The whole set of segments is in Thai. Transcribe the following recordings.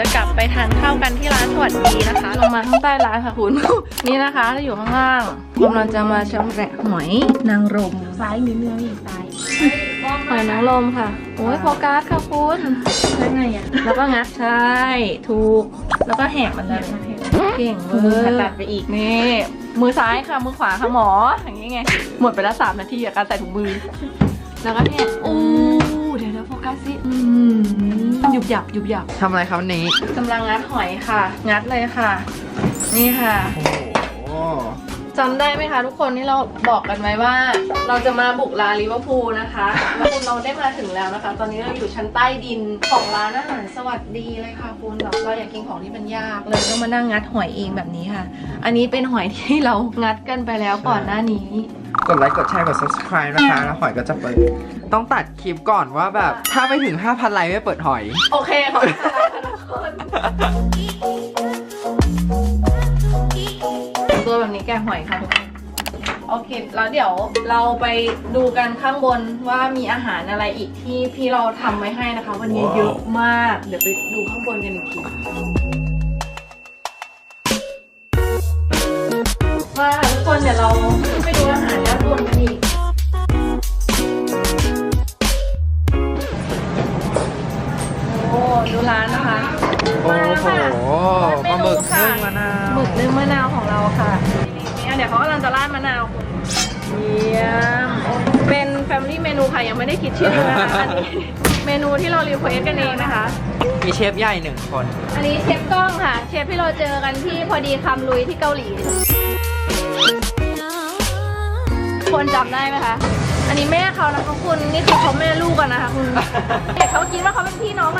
จะกลับไปทานข้าวกันที่ร้านสวัสดีนะคะ ลงมาข้างใต้ร้านค่ะคุณ นี่นะคะถ้าอยู่ข้างล่างกำลังจะมาชำแหละหอยนางรมซ้ายมีเนื้ออีกตายหอยนางรมค่ะ โอ้ยโฟกัสค่ะคุณได้ไงอะ แล้วก็งัดใช่ ถูก แล้วก็แหกมันเลยเก่งเวมืออตัดร์ไปอีกนี่ มือซ้ายค่ะ มือขวาค่ะหมอ อย่างนี้ไง หมดไปแล้วสามนาทีกับการใส่ถุงมือ แล้วก็เนี่ยอู้ เดี๋ยวเดี๋ยวโฟกัสสิอืมหยุบหยับหยุบหยับทำอะไรครับวันนี้กำลังงัดหอยค่ะ งัดเลยค่ะ นี่ค่ะโอ้จำได้ไหมคะทุกคนที่เราบอกกันไว้ว่า เราจะมาบุกร้านลิเวอร์พูลนะคะแล้วคุณเราได้มาถึงแล้วนะคะ ตอนนี้เราอยู่ชั้นใต้ดินของร้านอาหารสวัสดีเลยค่ะคุณแบบเราอยากกินของที่มันยากเลยต้องมานั่งงัดหอยเองแบบนี้ค่ะ อันนี้เป็นหอยที่เรางัดกันไปแล้วก่อนหน้านี้ กดไลค์กดแชร์กด subscribe นะคะ แล้วหอยก็จะเปิด ต้องตัดคลิปก่อนว่าแบบ ถ้าไม่ถึง 5,000ไลค์ไม่เปิดหอย โอเคขอบคุณค่ะทุกคนตัวแบบนี้แกะหอยค่ะทุกคน โอเค แล้วเดี๋ยวเราไปดูกันข้างบนว่ามีอาหารอะไรอีกที่พี่เราทำไว้ให้นะคะ วันนี้เยอะมาก เดี๋ยวไปดูข้างบนกันอีกที มาค่ะทุกคนเดี๋ยวเรา โอ้โหปลาหมึกนึ่งมะนาวหมึกนึ่งมะนาวของเราค่ะนี่เดี๋ยวเขากำลังจะราดมะนาวคุณเยี่ยมเป็น Family เมนูค่ะยังไม่ได้คิดชื่อนะคะอันนี้เมนูที่เรารีเควสกันเองนะคะ มีเชฟใหญ่หนึ่งคน อันนี้เชฟกล้องค่ะ เชฟที่เราเจอกันที่พอดีคำลุยที่เกาหลี คนจำได้ไหมคะอันนี้แม่เขานะคะคุณนี่คือเขาแม่ลูกกันนะคะคุณเด็กเขาคิดว่าเขาเป็นพี่น้องกัน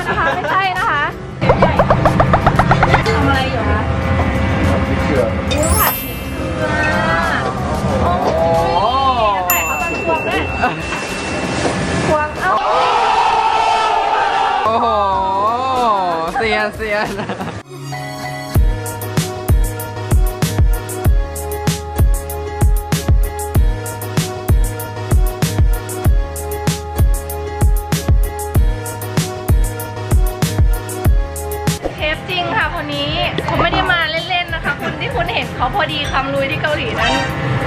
คุณเห็นเขาพอดีคำลุยที่เกาหลีนั้น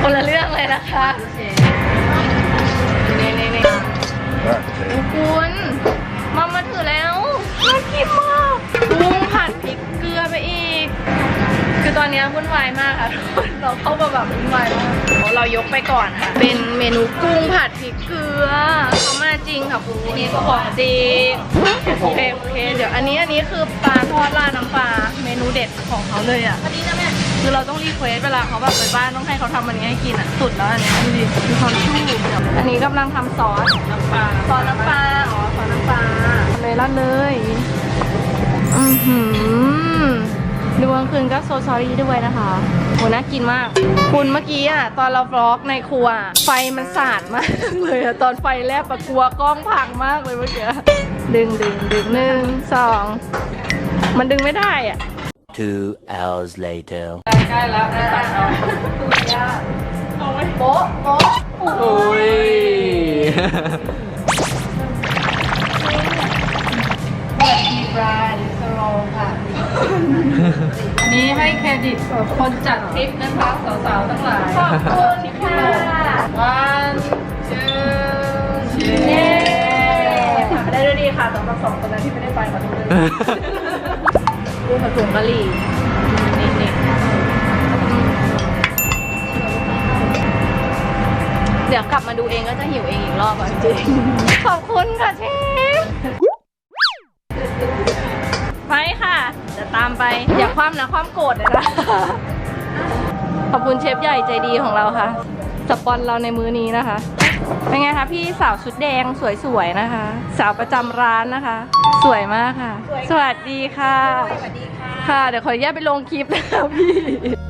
คนละเรื่องเลยนะคะนี่นี่นี่ เราเข้ามาแบบวุ่นวายมากเรายกไปก่อนค่ะ เป็นเมนูกุ้งผัดพริกเกลือเขามาจริงค่ะคุณอันนี้ของจริงโอเคโอเคเดี๋ยวอันนี้อันนี้คือปลาทอดราดน้ำปลาเมนูเด็ดของเขาเลยอะอันนี้นะแม่คือเราต้องรีเควสเวลาเขาแบบไปบ้านต้องให้เขาทำอันนี้ให้กินอะสุดแล้วอันเนี้ยดูดิมีความชุ่มอันนี้กำลังทำซอสน้ำปลาซอสน้ำปลาอ๋อซอสน้ำปลาเลยราดเลยอือหือดูกลางคืนก็โซซอรี่ด้วยนะคะ โหน่ากินมาก คุณเมื่อกี้อะตอนเราบล็อกในครัวอะไฟมันสาดมากเลยอะตอนไฟแลบอะกลัวกล้องพังมากเลยเมื่อกี้ดึงดึงดึงหนึ่งสองมันดึงไม่ได้อะ Two hours later. ใกล้แล้วนะตัดเอาเอาไว้โป๊ะโป๊ะโอ้ยมีบราดิสโรค่ะอั นนี้ให้เครดิตคนจัดทริปนะคะสาวๆทั้งหลายขอบคุณค่ะ one two เย้ผ่านไปได้ด้วยดีค่ะสำหรับสองคนนั้นที่ไม่ได้ไปขอโทษด้วยดูผัดผงกะหรี่นี่นี่เดี๋ยวกลับมาดูเองก็จะหิวเองอีกรอบอะจริงๆขอบคุณค่ะเชฟ ไปอย่าคว่ำนะคว่ำโกรธเลยนะ ขอบคุณเชฟใหญ่ใจดีของเราค่ะ สปอนเราในมือนี้นะคะ เป็นไงคะพี่สาวชุดแดงสวยๆนะคะ สาวประจำร้านนะคะ สวยมากค่ะ สวัสดีค่ะ สวัสดีค่ะ ค่ะ เดี๋ยวขออนุญาตไปลงคลิปนะคะพี่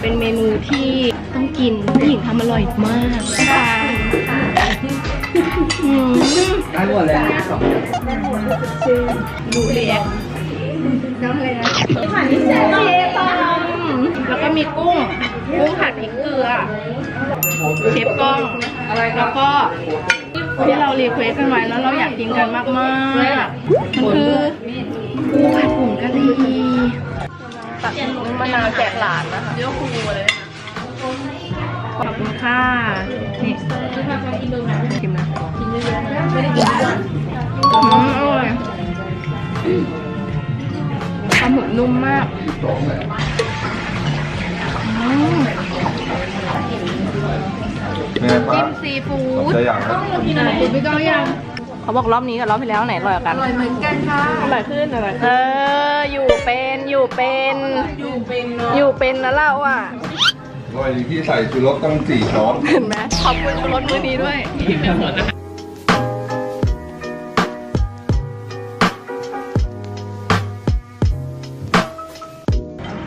เป็นเมนูที่ต้องกินผู้หญิงทำอร่อยมากปลาอืมได้หมดเลยสองดูเรียกน้ำอะไรนะแล้วก็มีกุ้ง กุ้งผัดพริกเกลือ เชฟกล้องอะไรแล้วก็ที่เรารีเควสกันไว้แล้วเราอยากกินกันมากๆมันคือ นาวแจกหลานนะคะเดี๋ยวครูเลยขอบคุณค่ะ นี่ชิมนะอืมอร่อยปลาหมึกนุ่มมากอืมแม่ป้าจิ้มซีฟู้ดจะอยากนะพี่ก้องยัง เขาบอกรอบนี้กับรอบที่แล้วไหนอร่อยกว่ากัน อร่อยเหมือนกันค่ะอร่อยขึ้นอร่อยเออ อยู่เป็นอยู่เป็น อยู่เป็นอยู่เป็นนะเราอะโอ้ยพี่ใส่ชูรสตั้งสี่ช้อนเห็นไหมขอบคุณรถมือนี้ด้วย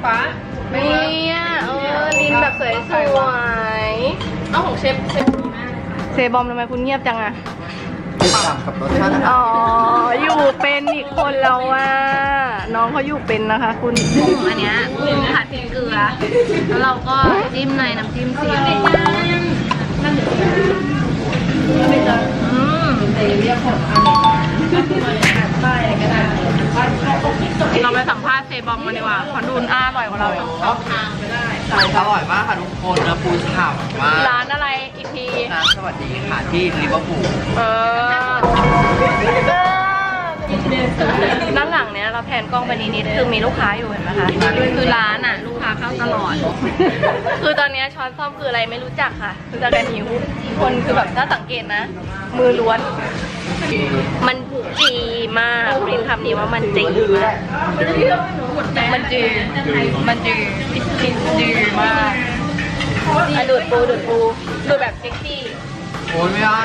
ป้าเนี่ยเออลินแบบสวยๆเอาของเชฟเชฟเซบอมทำไมคุณเงียบจังอะ ติดตามกับรสชาติอาหารอ๋อ อยู่เป็นอีกคนแล้วว่า น้องเขาอยู่เป็นนะคะ คุณอันเนี้ยผัดพริกเกลือ แล้วเราก็จิ้มในน้ำจิ้มซีฟู้ดอืมเราไปสัมภาษณ์เซบอมกันดีกว่าเพราะดูนอ้าอร่อยกว่าเราอีกอร่อยมากค่ะทุกคนเนื้อปูฉ่ำมากร้านอะไรอีกที ร้านส วัสดีค่ะที่ลิเวอร์พูลเออด้านหลังเนี้ยเราแพนกล้องไปนิดๆคือมีลูกค้าอยู่เห็นไหมคะคือร้านอะ ลูกค้าเข้าตลอด คือตอนเนี้ยช้อนซ่อมคืออะไรไม่รู้จักค่ะรู้จักแต่นิ้วคนคือแบบถ้าสังเกตนะ มือล้วน มันจีมากรีนคำนี้ว่ามันจีมากมันจีมันจีจีมากดูดปูดูดปูดูดแบบเซ็กซี่ โอ้ยไม่ได้